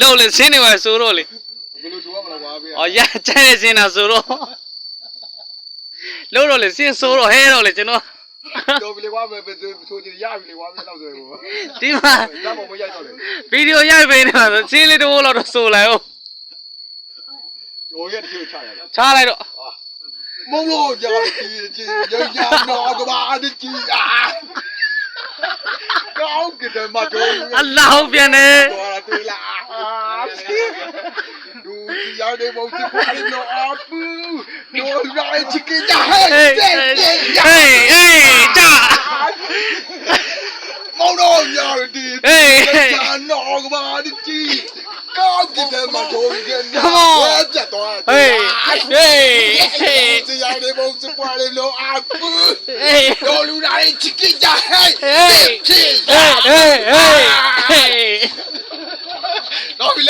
လို့လေစင်းနေပါဆိုတော့လေဘယ်လိုဆိုရမလဲကွာဗျာအော်ရကျဲနေစင်းတာဆိုတော့လို့တော့လေစင်းဆိုတော့ဟဲတော့လေကျွန်တော်တော်ပြီလေကွာပဲဆိုချင်ရပြီလေကွာဗျာတော့ဆိုကိုဒီမှာဓာတ်ပေါ်မရိုက်တော့လေဗီဒီယိုရိုက်ပေးနေတာဆိုစင်းလေးတစ်ဘိုးလောက်တော့ဆိုလိုက်အောင်ကျော်ရက်တချို့ချရတယ်ချားလိုက်တော့မုံလို့ကြာကြီးကြီးရရတော့ကဘာတကြီးအာကောင်းကတဲ့မတော်အလောင်းပြန်နေ တော်ရတွေ့လားဒူကြီးရတယ်ဘုံချစ်ပါလေနော်အပူနော်ရိုင်းချစ်ကြဟဲ့ဟေးဟေးဟေးဟေးကြာမောင်တော်ညာဒီဟေးကြာနော်ကဘာတကြီးကောင်းကတဲ့မတော်ကနော်ပြတ်သွားဟေးဟေးဟေးကြီးရတယ်ဘုံချစ်ပါလေနော်အပူဟေးတော်လူတိုင်းချစ်ကြဟဲ့ဟေးချစ်ဟေးဟေးဟေးဟေးတော့ပြီလေ